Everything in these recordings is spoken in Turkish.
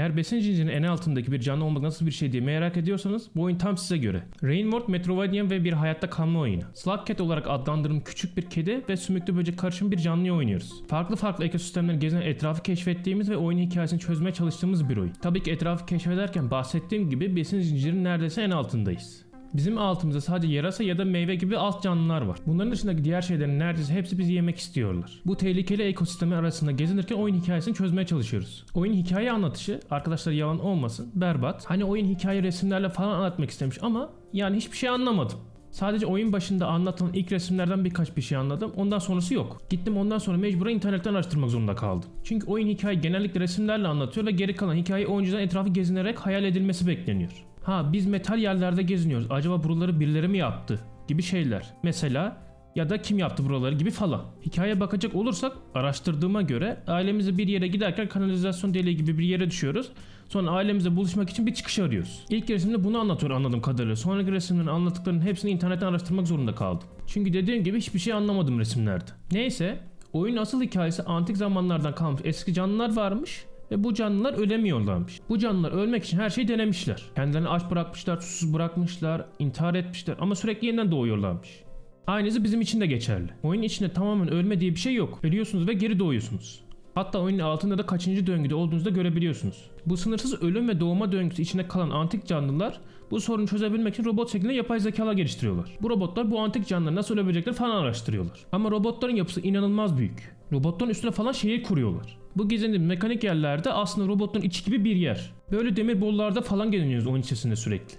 Eğer besin zincirinin en altındaki bir canlı olmak nasıl bir şey diye merak ediyorsanız bu oyun tam size göre. Rainworld Metroidvania ve bir hayatta kalma oyunu. Slug Cat olarak adlandırdığım küçük bir kedi ve sümüklü böcek karışım bir canlıyı oynuyoruz. Farklı farklı ekosistemleri gezen etrafı keşfettiğimiz ve oyunun hikayesini çözmeye çalıştığımız bir oyun. Tabii ki etrafı keşfederken bahsettiğim gibi besin zincirinin neredeyse en altındayız. Bizim altımızda sadece yarasa ya da meyve gibi alt canlılar var. Bunların dışındaki diğer şeylerin neredeyse hepsi bizi yemek istiyorlar. Bu tehlikeli ekosistemi arasında gezinirken oyun hikayesini çözmeye çalışıyoruz. Oyun hikaye anlatışı, arkadaşlar yalan olmasın, berbat. Hani oyun hikaye resimlerle falan anlatmak istemiş ama yani hiçbir şey anlamadım. Sadece oyun başında anlatılan ilk resimlerden birkaç bir şey anladım. Ondan sonrası yok. Gittim ondan sonra mecburen internetten araştırmak zorunda kaldım. Çünkü oyun hikaye genellikle resimlerle anlatıyor ve geri kalan hikaye oyuncudan etrafı gezinerek hayal edilmesi bekleniyor. Ha biz metal yerlerde geziniyoruz. Acaba buraları birileri mi yaptı? Gibi şeyler. Mesela ya da kim yaptı buraları gibi falan. Hikayeye bakacak olursak araştırdığıma göre ailemizle bir yere giderken kanalizasyon deliği gibi bir yere düşüyoruz. Sonra ailemizle buluşmak için bir çıkış arıyoruz. İlk resimde bunu anlatıyor anladığım kadarıyla. Sonraki resimlerin anlattıklarının hepsini internetten araştırmak zorunda kaldım. Çünkü dediğim gibi hiçbir şey anlamadım resimlerde. Neyse oyun asıl hikayesi antik zamanlardan kalmış eski canlılar varmış ve bu canlılar ölemiyorlarmış. Bu canlılar ölmek için her şeyi denemişler. Kendilerini aç bırakmışlar, susuz bırakmışlar, intihar etmişler ama sürekli yeniden doğuyorlarmış. Aynısı bizim için de geçerli. Oyun içinde tamamen ölme diye bir şey yok. Ölüyorsunuz ve geri doğuyorsunuz. Hatta oyunun altında da kaçıncı döngüde olduğunuzu da görebiliyorsunuz. Bu sınırsız ölüm ve doğma döngüsü içinde kalan antik canlılar bu sorunu çözebilmek için robot şeklinde yapay zekalar geliştiriyorlar. Bu robotlar bu antik canlıları nasıl ölebilecekleri falan araştırıyorlar. Ama robotların yapısı inanılmaz büyük. Robotların üstüne falan şehir kuruyorlar. Bu gezindiğim mekanik yerlerde aslında robotların içi gibi bir yer. Böyle demir bollarda falan geziniyoruz oyun içerisinde sürekli.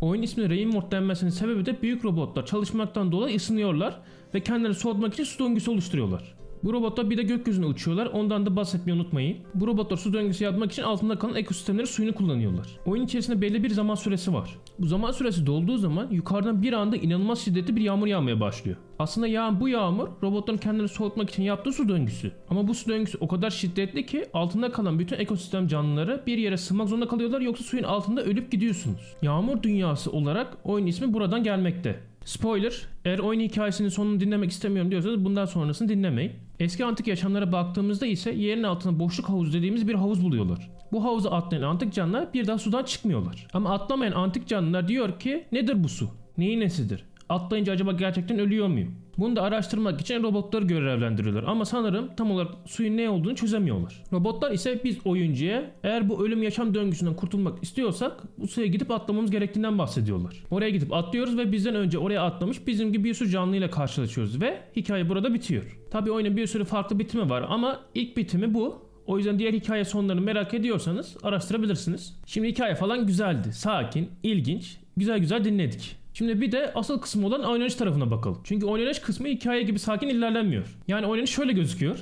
Oyun ismi Rainward denmesinin sebebi de büyük robotlar çalışmaktan dolayı ısınıyorlar ve kendilerini soğutmak için su döngüsü oluşturuyorlar. Bu robotlar bir de gökyüzüne uçuyorlar. Ondan da bahsetmeyi unutmayın. Bu robotlar su döngüsü yapmak için altında kalan ekosistemlerin suyunu kullanıyorlar. Oyun içerisinde belli bir zaman süresi var. Bu zaman süresi dolduğu zaman yukarıdan bir anda inanılmaz şiddetli bir yağmur yağmaya başlıyor. Aslında yağan bu yağmur robotların kendilerini soğutmak için yaptığı su döngüsü. Ama bu su döngüsü o kadar şiddetli ki altında kalan bütün ekosistem canlıları bir yere sığmak zorunda kalıyorlar yoksa suyun altında ölüp gidiyorsunuz. Yağmur dünyası olarak oyun ismi buradan gelmekte. Spoiler, eğer oyun hikayesinin sonunu dinlemek istemiyorum diyorsanız bundan sonrasını dinlemeyin. Eski antik yaşamlara baktığımızda ise yerin altında boşluk havuzu dediğimiz bir havuz buluyorlar. Bu havuza atlayan antik canlılar bir daha sudan çıkmıyorlar. Ama atlamayan antik canlılar diyor ki nedir bu su? Neyin nesidir? Atlayınca acaba gerçekten ölüyor muyum? Bunu da araştırmak için robotları görevlendiriyorlar ama sanırım tam olarak suyun ne olduğunu çözemiyorlar. Robotlar ise biz oyuncuya eğer bu ölüm yaşam döngüsünden kurtulmak istiyorsak bu suya gidip atlamamız gerektiğinden bahsediyorlar. Oraya gidip atlıyoruz ve bizden önce oraya atlamış bizim gibi bir sürü canlıyla karşılaşıyoruz ve hikaye burada bitiyor. Tabi oyunun bir sürü farklı bitimi var ama ilk bitimi bu. O yüzden diğer hikaye sonlarını merak ediyorsanız araştırabilirsiniz. Şimdi hikaye falan güzeldi, sakin, ilginç, güzel güzel dinledik. Şimdi bir de asıl kısmı olan oynanış tarafına bakalım. Çünkü oynanış kısmı hikaye gibi sakin ilerlenmiyor. Yani oynanış şöyle gözüküyor.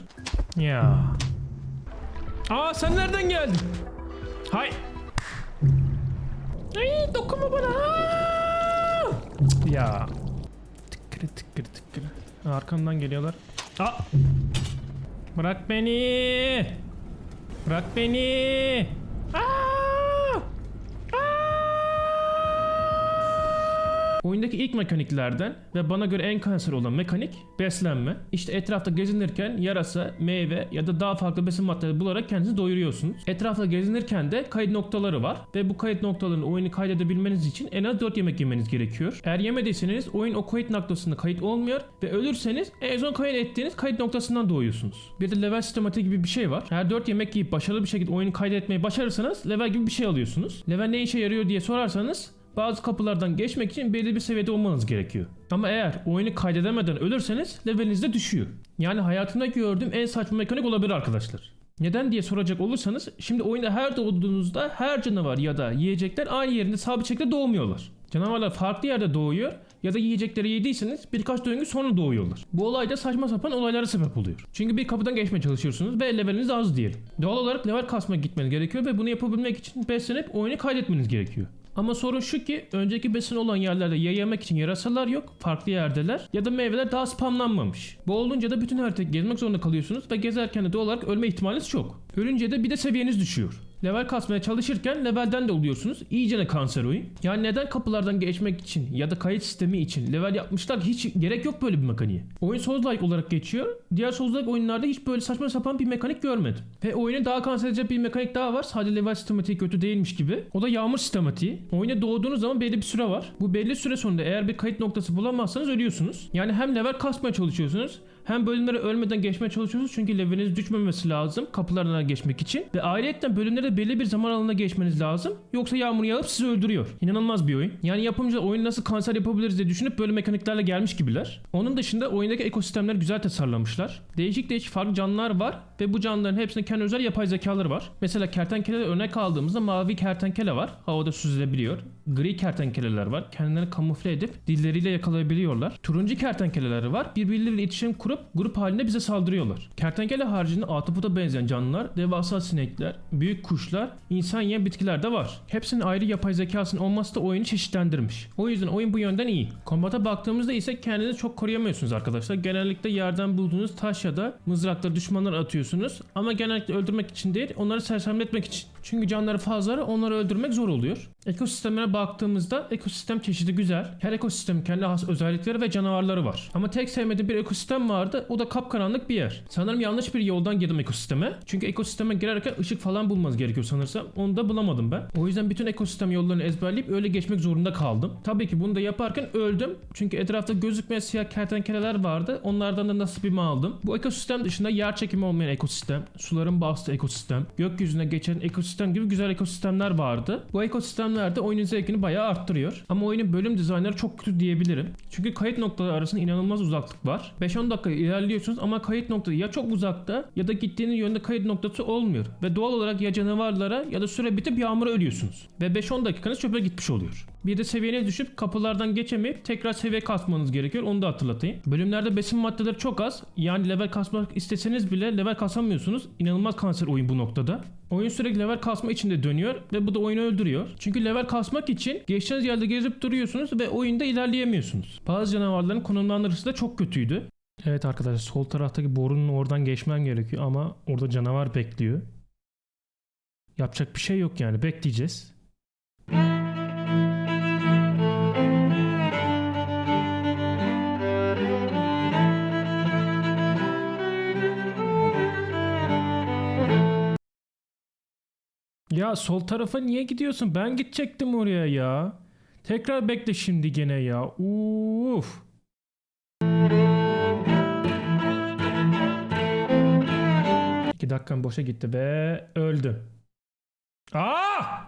Ya. Aa sen nereden geldin? Hay. Ay dokunma bana. Aa! Ya. Tıkkırı tıkkırı tıkkırı. Arkamdan geliyorlar. Aa. Bırak beni. Bırak beni. Oyundaki ilk mekaniklerden ve bana göre en kanser olan mekanik beslenme. İşte etrafta gezinirken yarasa, meyve ya da daha farklı besin maddeleri bularak kendinizi doyuruyorsunuz. Etrafta gezinirken de kayıt noktaları var ve bu kayıt noktalarını oyunu kaydedebilmeniz için en az 4 yemek yemeniz gerekiyor. Eğer yemediyseniz oyun o kayıt noktasında kayıt olmuyor ve ölürseniz en son kayıt ettiğiniz kayıt noktasından doğuyorsunuz. Bir de level sistematiği gibi bir şey var. Eğer 4 yemek yiyip başarılı bir şekilde oyunu kaydetmeyi başarırsanız level gibi bir şey alıyorsunuz. Level ne işe yarıyor diye sorarsanız bazı kapılardan geçmek için belli bir seviyede olmanız gerekiyor. Ama eğer oyunu kaydedemeden ölürseniz leveliniz de düşüyor. Yani hayatımda gördüğüm en saçma mekanik olabilir arkadaşlar. Neden diye soracak olursanız şimdi oyunda her doğduğunuzda her canavar ya da yiyecekler aynı yerinde sabit şekilde doğmuyorlar. Canavarlar farklı yerde doğuyor ya da yiyecekleri yediyseniz birkaç döngü sonra doğuyorlar. Bu olay da saçma sapan olaylara sebep oluyor. Çünkü bir kapıdan geçmeye çalışıyorsunuz ve leveliniz az diyelim. Doğal olarak level kasmaya gitmeniz gerekiyor ve bunu yapabilmek için beslenip oyunu kaydetmeniz gerekiyor. Ama sorun şu ki önceki besin olan yerlerde ya yemek için yarasalar yok, farklı yerdeler ya da meyveler daha spamlanmamış. Bu olunca da bütün haritayı gezmek zorunda kalıyorsunuz ve gezerken de doğal olarak ölme ihtimaliniz çok. Ölünce de bir de seviyeniz düşüyor. Level kasmaya çalışırken levelden de oluyorsunuz. İyicene kanser oyun. Yani neden kapılardan geçmek için ya da kayıt sistemi için level yapmışlar hiç gerek yok böyle bir mekaniğe. Oyun Souls-like olarak geçiyor. Diğer Souls-like oyunlarda hiç böyle saçma sapan bir mekanik görmedim. Ve oyunu daha kanser edecek bir mekanik daha var. Sadece level sistematiği kötü değilmiş gibi. O da yağmur sistematiği. Oyuna doğduğunuz zaman belli bir süre var. Bu belli süre sonunda eğer bir kayıt noktası bulamazsanız ölüyorsunuz. Yani hem level kasmaya çalışıyorsunuz hem bölümlere ölmeden geçmeye çalışıyorsunuz çünkü leveliniz düşmemesi lazım kapılardan geçmek için. Ve ayrıca bölümlere belli bir zaman alanına geçmeniz lazım. Yoksa yağmur yağıp sizi öldürüyor. İnanılmaz bir oyun. Yani yapımcılar oyunu nasıl kanser yapabiliriz diye düşünüp böyle mekaniklerle gelmiş gibiler. Onun dışında oyundaki ekosistemler güzel tasarlamışlar. Değişik değişik farklı canlılar var ve bu canlıların hepsinde kendi özel yapay zekaları var. Mesela kertenkelede örnek aldığımızda mavi kertenkele var. Havada süzülebiliyor. Gri kertenkeleler var. Kendilerini kamufle edip dilleriyle yakalayabiliyorlar. Turuncu kertenkeleler var. Birbirleriyle iletişim kurup grup halinde bize saldırıyorlar. Kertenkele haricinde ahtapoda benzeyen canlılar, devasa sinekler, büyük kuşlar, insan yiyen bitkiler de var. Hepsinin ayrı yapay zekasının olması da oyunu çeşitlendirmiş. O yüzden oyun bu yönden iyi. Kombata baktığımızda ise kendinizi çok koruyamıyorsunuz arkadaşlar. Genellikle yerden bulduğunuz taş ya da mızrakları düşmanlara atıyorsunuz. Ama genellikle öldürmek için değil, onları sersemletmek için. Çünkü canları fazla, onları öldürmek zor oluyor. Ekosistemlere baktığımızda ekosistem çeşidi güzel. Her ekosistemin kendi has özellikleri ve canavarları var. Ama tek sevmediğim bir ekosistem vardı. O da kapkaranlık bir yer. Sanırım yanlış bir yoldan girdim ekosisteme. Çünkü ekosisteme girerken ışık falan bulmanız gerekiyor sanırsam. Onu da bulamadım ben. O yüzden bütün ekosistem yollarını ezberleyip öyle geçmek zorunda kaldım. Tabii ki bunu da yaparken öldüm. Çünkü etrafta gözükmeyen siyah kertenkeleler vardı. Onlardan da nasibimi aldım. Bu ekosistem dışında yer çekimi olmayan ekosistem, suların bastığı ekosistem, gökyüzüne geçen ekosistem gibi güzel ekosistemler vardı. Bu ekosistemler de oyunun zevkini bayağı arttırıyor. Ama oyunun bölüm dizaynları çok kötü diyebilirim. Çünkü kayıt noktaları arasında inanılmaz uzaklık var. 5-10 dakika ilerliyorsunuz ama kayıt noktası ya çok uzakta ya da gittiğiniz yönde kayıt noktası olmuyor. Ve doğal olarak ya canavarlara ya da süre bitip yağmura ölüyorsunuz. Ve 5-10 dakikanız çöpe gitmiş oluyor. Bir de seviyeniz düşüp kapılardan geçemeyip tekrar seviye kasmanız gerekiyor. Onu da hatırlatayım. Bölümlerde besin maddeleri çok az. Yani level kasmak isteseniz bile level kasamıyorsunuz. İnanılmaz kanser oyun bu noktada. Oyun sürekli level kasma içinde dönüyor ve bu da oyunu öldürüyor. Çünkü level kasmak için geçtiğiniz yerde gezip duruyorsunuz ve oyunda ilerleyemiyorsunuz. Bazı canavarların konumlandırıcısı da çok kötüydü. Evet arkadaşlar sol taraftaki borunun oradan geçmen gerekiyor ama orada canavar bekliyor. Yapacak bir şey yok yani bekleyeceğiz. Ya sol tarafa niye gidiyorsun? Ben gidecektim oraya ya. Tekrar bekle şimdi gene ya. Uf. İki dakikam boşa gitti be. Öldüm. Aa!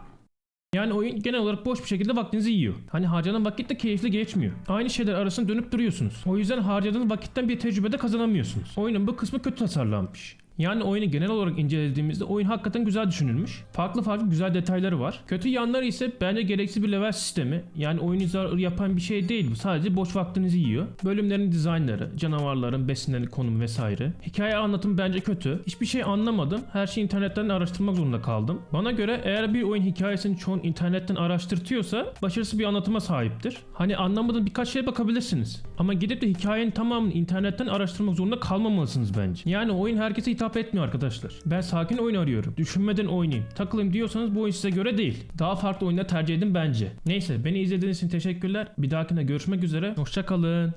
Yani oyun genel olarak boş bir şekilde vaktinizi yiyor. Hani harcanan vakit de keyifli geçmiyor. Aynı şeyler arasında dönüp duruyorsunuz. O yüzden harcadığınız vakitten bir tecrübe de kazanamıyorsunuz. Oyunun bu kısmı kötü tasarlanmış. Yani oyunu genel olarak incelediğimizde oyun hakikaten güzel düşünülmüş. Farklı farklı güzel detayları var. Kötü yanları ise bence gereksiz bir level sistemi. Yani oyunu zarar yapan bir şey değil bu. Sadece boş vaktinizi yiyor. Bölümlerin dizaynları, canavarların besinleri, konumu vesaire. Hikaye anlatımı bence kötü. Hiçbir şey anlamadım. Her şeyi internetten araştırmak zorunda kaldım. Bana göre eğer bir oyun hikayesini çoğun internetten araştırtıyorsa başarısı bir anlatıma sahiptir. Hani anlamadığın birkaç şeye bakabilirsiniz. Ama gidip de hikayenin tamamını internetten araştırmak zorunda kalmamalısınız bence. Yani oyun herkese hitap etmiyor arkadaşlar. Ben sakin oyun arıyorum. Düşünmeden oynayayım. Takılayım diyorsanız bu oyun size göre değil. Daha farklı oyunlar tercih edin bence. Neyse beni izlediğiniz için teşekkürler. Bir dahakine görüşmek üzere. Hoşçakalın.